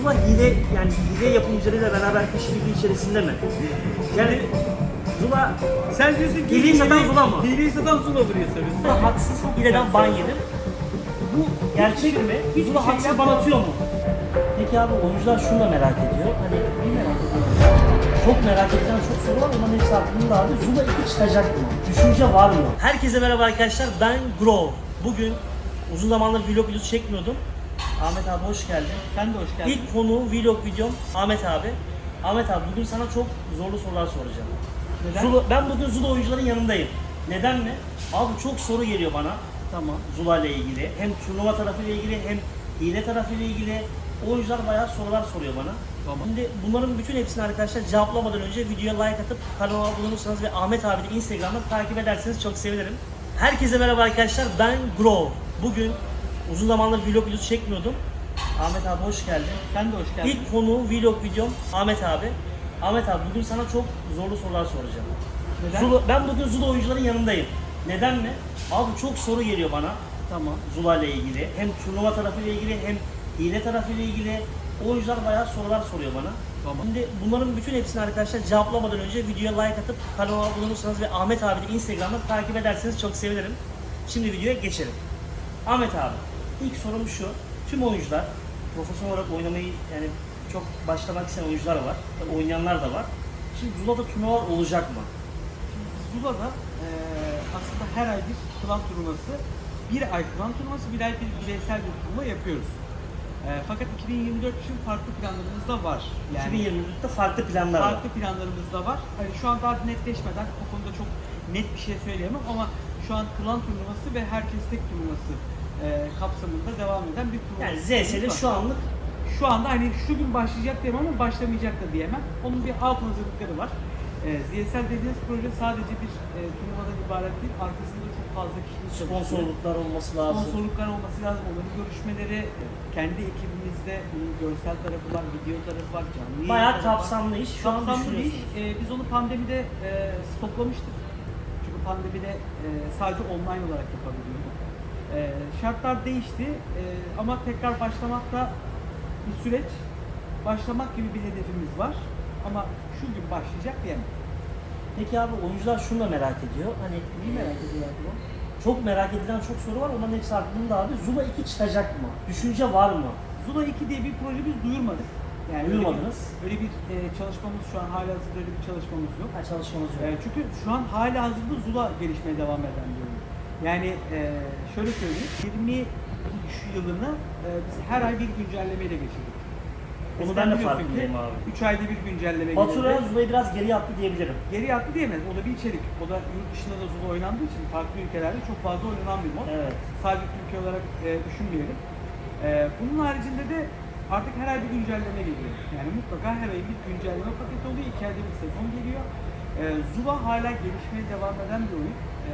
Zula hile yani hile yapımcılarıyla beraber işbirliği içerisinde mi? Yani Zula Sen diyorsun ki Hileyi satan Zula mı? Hileyi satan Zula buraya. Zula haksız hileden ban yedim. Bu gerçek mi? hiçbir Zula şey haksız ban atıyor mu? Peki abi oyuncular şunu da merak ediyor. Hani bir merak ediyor. Çok merak edilen çok soru var. Onların hepsi aklımda abi. Zula 2 çıkacak mı? Düşünce var mı? Herkese merhaba arkadaşlar. Ben Grove. Bugün uzun zamandır vlog videosu çekmiyordum. Ahmet abi hoş geldin. Sen de hoş geldin. İlk konu vlog videom Ahmet abi. Ahmet abi bugün sana çok zorlu sorular soracağım. Neden? Zula, ben bugün Zula oyuncuların yanındayım. Neden mi? Abi çok soru geliyor bana Tamam. Zula ile ilgili. Hem turnuva tarafıyla ilgili hem hile tarafıyla ilgili. Oyuncular bayağı sorular soruyor bana. Tamam. Şimdi bunların bütün hepsini arkadaşlar cevaplamadan önce videoya like atıp kanalıma abone olursanız ve Ahmet abi de Instagram'dan takip ederseniz çok sevinirim. Herkese merhaba arkadaşlar. Ben Grove. Bugün uzun zamandır vlog videosu çekmiyordum. Ahmet abi hoş geldin. Sen de hoş geldin. İlk konu vlog videom Ahmet abi. Ahmet abi bugün sana çok zorlu sorular soracağım. Neden? Zula, ben bugün Zula oyuncuların yanındayım. Neden mi? Abi çok soru geliyor bana Tamam. Zula ile ilgili. Hem turnuva tarafıyla ilgili hem hile tarafıyla ilgili. Oyuncular bayağı sorular soruyor bana. Tamam. Şimdi bunların bütün hepsini arkadaşlar cevaplamadan önce videoya like atıp kanalıma abone olursanız ve Ahmet abi de Instagram'dan takip ederseniz çok sevinirim. Şimdi videoya geçelim. Ahmet abi, ilk sorum şu. Tüm oyuncular profesyonel olarak oynamayı yani çok başlamak isteyen oyuncular var. Oynayanlar da var. Şimdi Zula'da turnuvalar olacak mı? Zula'da eee aslında her ay bir klan turnuvası, bir ay klan turnuvası, bir ay bir bireysel bir turnuva yapıyoruz. Eee, fakat 2024 için farklı planlarımız da var. Yani 2024'te farklı planlar var. farklı planlarımız da var. Hani şu an daha netleşmeden o konuda çok net bir şey söyleyemem ama şu an klan turnuvası ve herkes tek turnuvası eee, kapsamında devam eden bir turnuva. Yani ZS'de var. şu anlık Şu anda hani şu gün başlayacak diyemem ama başlamayacak da diyemem. Onun bir alt hazırlıkları var. Ee, ZSL dediğiniz proje sadece bir e, turnuvadan ibaret değil. Arkasında çok fazla kişinin sponsorluklar olması lazım. sponsorluklar olması lazım. Onların görüşmeleri, kendi ekibimizde bunun görsel tarafı var, video tarafı var, canlı yayın Bayağı tarafı var. kapsamlı iş. Şu an Kapsamlı bir iş. düşünüyorsunuz. Ee, biz onu pandemide e, stoplamıştık. Çünkü pandemide e, sadece online olarak yapabiliyorduk. E, şartlar değişti e, ama tekrar başlamak da bir süreç. Başlamak gibi bir hedefimiz var. Ama şu gün başlayacak diyemem. Peki abi oyuncular şunu da merak ediyor. Hani Neyi merak ediyorlar bu? çok merak edilen çok soru var. Onların hepsi aklımda abi. Zula 2 çıkacak mı? Düşünce var mı? Zula 2 diye bir proje biz duyurmadık. Yani öyle Duyurmadınız. bir- Öyle bir, e, çalışmamız şu an hala hazırda öyle bir çalışmamız yok. Ha, çalışmamız yok. E, çünkü şu an hala hazırda Zula gelişmeye devam eden bir oyun. Yani e, şöyle söyleyeyim, 23 yılını e, biz her ay bir güncellemeyle geçirdik. Onu ben de biliyorsun farkındayım ki abi. 3 ayda bir güncelleme Batur'a gelirdi. Zula'yı biraz geri attı diyebilirim. Geri attı diyemez. O da bir içerik. O da yurt dışında da Zula oynandığı için farklı ülkelerde çok fazla oynanan bir mod. Evet. Sadece Türkiye olarak e, düşünmeyelim. E, bunun haricinde de artık her ay bir güncelleme geliyor. Yani mutlaka her ay bir güncelleme paketi oluyor. İki ayda bir sezon geliyor. E, Zula hala gelişmeye devam eden bir oyun. E,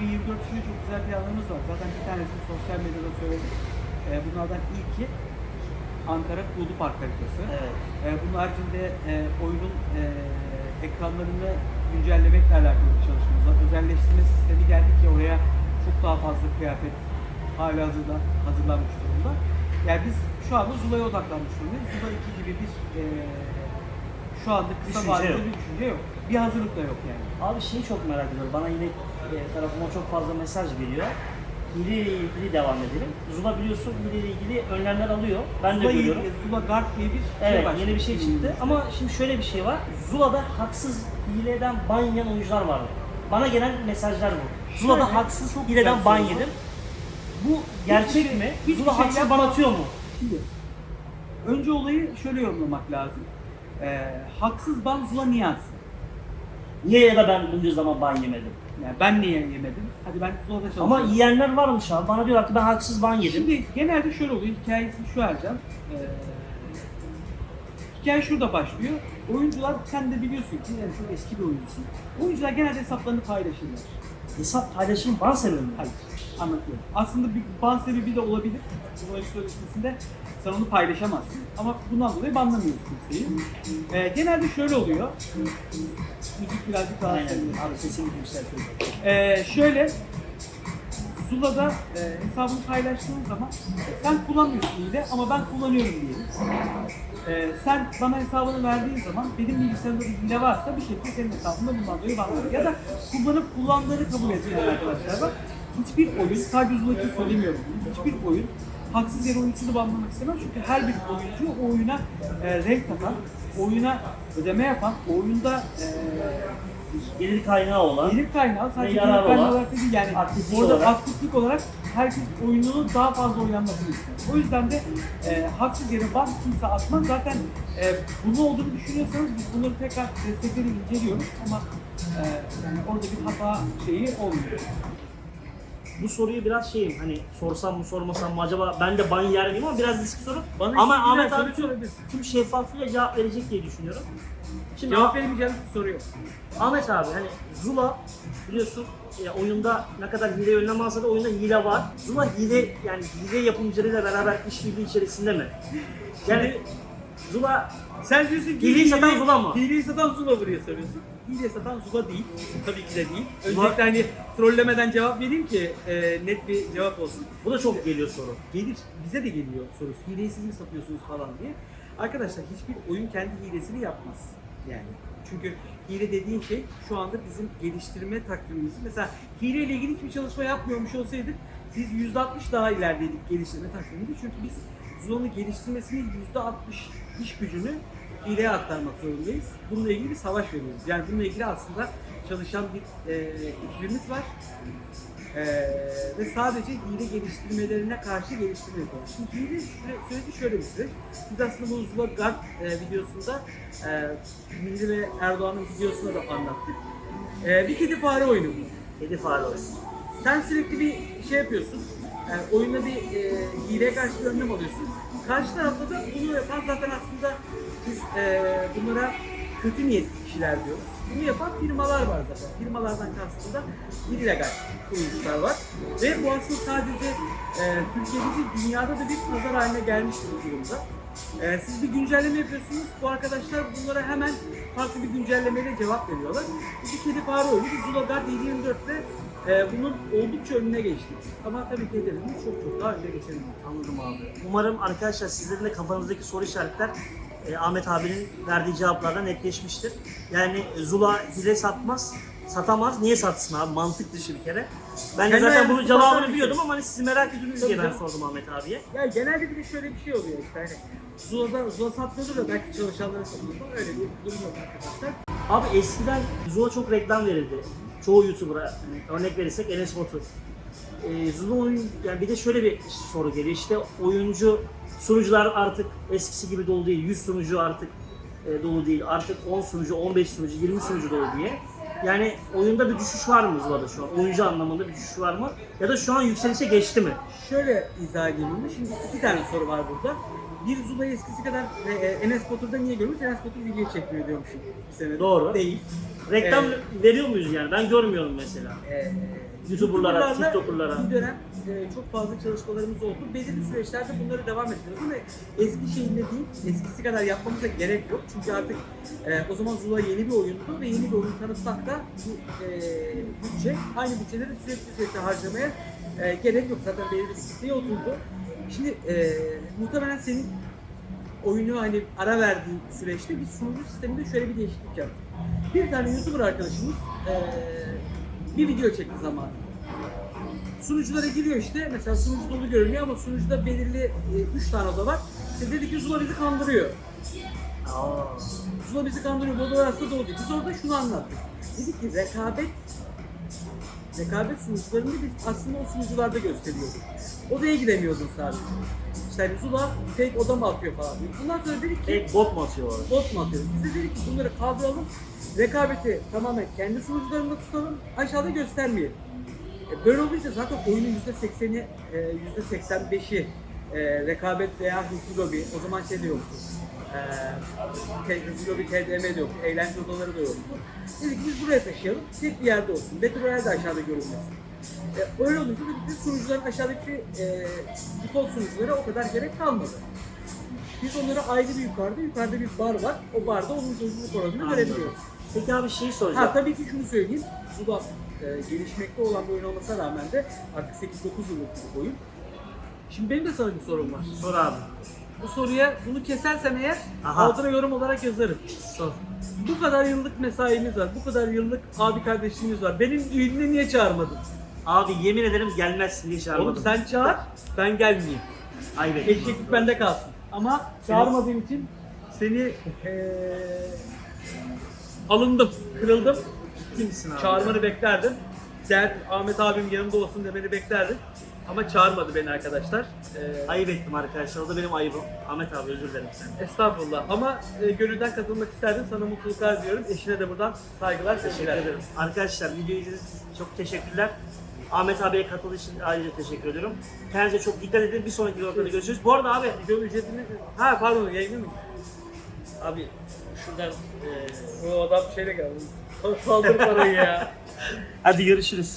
2024 için çok güzel planlarımız var. Zaten bir tanesini sosyal medyada söyledik. E, bunlardan ilki Ankara Kulu Park haritası. Evet. E, bunun haricinde e, oyunun e, ekranlarını güncellemekle alakalı bir çalışmamız var. Özelleştirme sistemi geldi ki oraya çok daha fazla kıyafet hala hazırda, hazırlanmış durumda. Yani biz şu anda Zula'ya odaklanmış durumdayız. Zula 2 gibi bir e, şu anda kısa Düşünce vadede yok. bir düşünce yok. Bir hazırlık da yok yani. Abi şeyi çok merak ediyorum. Bana yine e, tarafıma çok fazla mesaj geliyor. Hile ile ilgili devam edelim. Zula biliyorsun hile ile ilgili önlemler alıyor. Ben de Zula, görüyorum. Zula Guard diye bir şey Evet yeni bir şey çıktı. Ama şimdi şöyle bir şey var. Zula'da haksız hileden ban yiyen oyuncular vardı. Bana gelen mesajlar bu. Zula'da Şöyle, haksız çok hileden güzel ban soru var. yedim. Bu gerçek şey- mi? hiçbir Zula şey haksız yapma- ban atıyor mu? Şimdi, önce olayı şöyle yorumlamak lazım. Ee, haksız ban Zula niye ya da ben bunca zaman ban yemedim? Yani ben niye yemedim? Hadi ben Zula'da çalışıyorum. Ama yiyenler varmış abi. Bana diyorlar ki ben haksız ban yedim. Şimdi genelde şöyle oluyor. Hikayesi şu Ercan. Ee, hikaye şurada başlıyor. Oyuncular sen de biliyorsun ki yani çok eski bir oyuncusun. Oyuncular genelde hesaplarını paylaşırlar. Hesap paylaşım ban sebebi mi? Hayır. Anlatıyorum. Aslında bir ban sebebi de olabilir. Bu oyun sözleşmesinde sen onu paylaşamazsın. Ama bundan dolayı banlamıyorsun kimseyi. Ee, genelde şöyle oluyor. Müzik birazcık daha Aynen. Abi sesini yükseltiyorum. Ee, şöyle Zula'da e, hesabını paylaştığın zaman sen kullanmıyorsun hile ama ben kullanıyorum diyelim. E, sen bana hesabını verdiğin zaman benim bilgisayarımda bir hile varsa bir şekilde senin hesabında bundan dolayı banlanır. Ya da kullanıp kullandığını kabul etmeyen arkadaşlar var. Hiçbir oyun, sadece Zula'yı söylemiyorum, hiçbir oyun haksız yere oyuncusunu banlamak istemez çünkü her bir oyuncu o oyuna e, renk katan, oyuna ödeme yapan, oyunda e, Gelir kaynağı olan. Gelir kaynağı sadece gelir yarar kaynağı olan, olarak değil yani aktiflik orada olarak. aktiflik olarak herkes oyununun daha fazla oynanmasını ister. O yüzden de e, haksız yere ban kimse atmaz. Zaten e, bunu olduğunu düşünüyorsanız biz bunları tekrar destekleri inceliyoruz ama e, yani orada bir hata şeyi olmuyor. Bu soruyu biraz şeyim hani sorsam mı sormasam mı acaba ben de ban yer miyim ama biraz riskli soru. Bana ama istediğin Ahmet her abi soruyu tüm, sorabilirsin. tüm şeffaflığıyla cevap verecek diye düşünüyorum. Şimdi Cevap veremeyeceğim bir soru yok. Ahmet abi hani Zula biliyorsun e, oyunda ne kadar hile önlem alsa da oyunda hile var. Zula hile yani hile yapımcılarıyla beraber işbirliği içerisinde mi? Yani Zula Sen diyorsun ki Hileyi satan Zula mı? Hileyi satan Zula buraya soruyorsun. Hileyi satan Zula değil. Tabii ki de değil. Öncelikle hani trollemeden cevap vereyim ki e, net bir cevap olsun. bu da çok geliyor soru. Gelir, bize de geliyor sorusu. Hileyi siz mi satıyorsunuz falan diye. Arkadaşlar hiçbir oyun kendi hilesini yapmaz. Yani çünkü hile dediğin şey şu anda bizim geliştirme takvimimiz. Mesela hile ile ilgili hiçbir çalışma yapmıyormuş olsaydık biz %60 daha ilerideydik geliştirme takviminde. Çünkü biz Zula'nın geliştirmesinin %60 iş gücünü hileye aktarmak zorundayız. Bununla ilgili bir savaş veriyoruz. Yani bununla ilgili aslında çalışan bir e, ekibimiz var. Ee, ve sadece hile geliştirmelerine karşı geliştirme yapıyoruz. Şimdi hile süre, süreci şöyle bir süreç. Biz aslında bu Zula Guard e, videosunda e, Milli ve Erdoğan'ın videosunda da anlattık. E, bir kedi fare oyunu bu. Kedi fare oyunu. Sen sürekli bir şey yapıyorsun. Yani oyunda bir e, hileye karşı bir önlem alıyorsun. Karşı tarafta da bunu yapan zaten aslında biz e, bunlara kötü niyetli kişiler diyoruz. Bunu yapan firmalar var zaten. Firmalardan kastım da illegal oyuncular var. Ve bu aslında sadece e, Türkiye'de değil, dünyada da bir pazar haline gelmiş bir durumda. E, siz bir güncelleme yapıyorsunuz. Bu arkadaşlar bunlara hemen farklı bir güncellemeyle cevap veriyorlar. Bu bir kedi fare oyunu. Biz Zula Guard 724'te e, bunun oldukça önüne geçtik. Ama tabii ki hedefimiz çok çok daha önde geçelim. Anladım abi. Umarım arkadaşlar sizlerin de kafanızdaki soru işaretler e, Ahmet abinin verdiği cevaplarla netleşmiştir. Yani Zula hile satmaz, satamaz. Niye satsın abi? Mantık dışı bir kere. Ben de Kendi zaten bunun ayağınızı cevabını basar biliyordum ama hani sizi merak ediyorsunuz Tabii diye ben canım. sordum Ahmet abiye. Ya genelde bir de şöyle bir şey oluyor işte hani Zula'da Zula satmıyordur da belki çalışanlara satıyordur. Öyle bir durum yok arkadaşlar. Abi eskiden Zula çok reklam verildi. Çoğu YouTuber'a hani örnek verirsek Enes Batur. Ee, Zula oyun yani bir de şöyle bir soru geliyor. İşte oyuncu sunucular artık eskisi gibi dolu değil. 100 sunucu artık e, dolu değil. Artık 10 sunucu, 15 sunucu, 20 sunucu dolu diye. Yani oyunda bir düşüş var mı Zula'da şu an? Oyuncu anlamında bir düşüş var mı? Ya da şu an yükselişe geçti mi? Şöyle izah edeyim bunu. Şimdi iki tane soru var burada. Bir Zula'yı eskisi kadar e, e, Enes Batur'da niye görmüyoruz? Enes Batur video çekmiyor diyormuşum bir sene. Doğru. Değil. Reklam veriyor muyuz yani? Ben görmüyorum mesela. Ee, YouTuber'lara, YouTuber'larla TikToker'lara. Bir dönem çok fazla çalışmalarımız oldu. Belirli süreçlerde bunları devam ediyoruz ama eski şeyinde değil, eskisi kadar yapmamıza gerek yok. Çünkü artık e, o zaman Zula yeni bir oyundu ve yeni bir oyun tanıtmak da bu e, bütçe, aynı bütçeleri sürekli sürekli harcamaya e, gerek yok. Zaten belirli bir kitleye oturdu. Şimdi e, muhtemelen senin oyunu hani ara verdiğin süreçte bir sunucu sisteminde şöyle bir değişiklik yaptık. Bir tane YouTuber arkadaşımız e, bir video çekti zamanında. Sunuculara giriyor işte. Mesela sunucu dolu görünüyor ama sunucuda belirli 3 tane oda var. İşte dedi ki Zula bizi kandırıyor. Aa. Zula bizi kandırıyor. Bu odalar aslında dolu değil. Biz orada şunu anlattık. Dedik ki rekabet rekabet sunucularını biz aslında o sunucularda gösteriyorduk. Odaya giremiyordun sadece. İşte hani Zula fake oda mı atıyor falan. Bundan sonra dedik ki Tek bot mu atıyor orada? bot mu atıyoruz? Biz de dedik ki bunları kaldıralım. Rekabeti tamamen kendi sunucularında tutalım. Aşağıda göstermeyelim. E, Böyle olunca zaten oyunun %80'i, e, %85'i e, rekabet veya hızlı lobi. O zaman şey de yoktu. E, hızlı lobi TDM de yoktu. Eğlence odaları da yoktu. Dedik biz buraya taşıyalım. Tek bir yerde olsun. Battle Royale de aşağıda görünmesin. E, öyle olunca da bütün sunucuların aşağıdaki e, default sunuculara o kadar gerek kalmadı. Biz onlara ayrı bir yukarıda, yukarıda bir bar var. O barda onun hızlılık oranını Anladım. Peki abi şeyi soracağım. Ha tabii ki şunu söyleyeyim. Zula e, gelişmekte olan bir oyun olmasına rağmen de artık 8-9 yıllık bir oyun. Şimdi benim de sana bir sorum var. Sor abi. Bu soruya bunu kesersen eğer Aha. altına yorum olarak yazarım. Sor. Bu kadar yıllık mesaimiz var, bu kadar yıllık abi kardeşliğimiz var. Benim düğününe niye çağırmadın? Abi yemin ederim gelmezsin diye çağırmadım. Oğlum sen çağır, ben gelmeyeyim. Ayıp ettin. Eşeklik bende kalsın. Ama çağırmadığım için seni eee alındım, kırıldım. Ciddi misin abi? Çağırmanı beklerdim. Der Ahmet abim yanımda olsun demeni beklerdim. Ama çağırmadı beni arkadaşlar. Eee, Ayıp ettim arkadaşlar. O da benim ayıbım. Ahmet abi özür dilerim sen. estağfurullah. Ama e, gönülden katılmak isterdim. Sana mutluluklar diliyorum. Eşine de buradan saygılar, Teşekkür sevgiler. ederim. Arkadaşlar videoyu izlediğiniz için çok teşekkürler. Ahmet abiye katıldığı için ayrıca teşekkür ediyorum. Kendinize çok dikkat edin. Bir sonraki vlogda görüşürüz. Bu arada abi, Video ücretini... Ha pardon yayını mı? abi şuradan e, Bu adam şeyle geldi. Saldır parayı ya. hadi görüşürüz.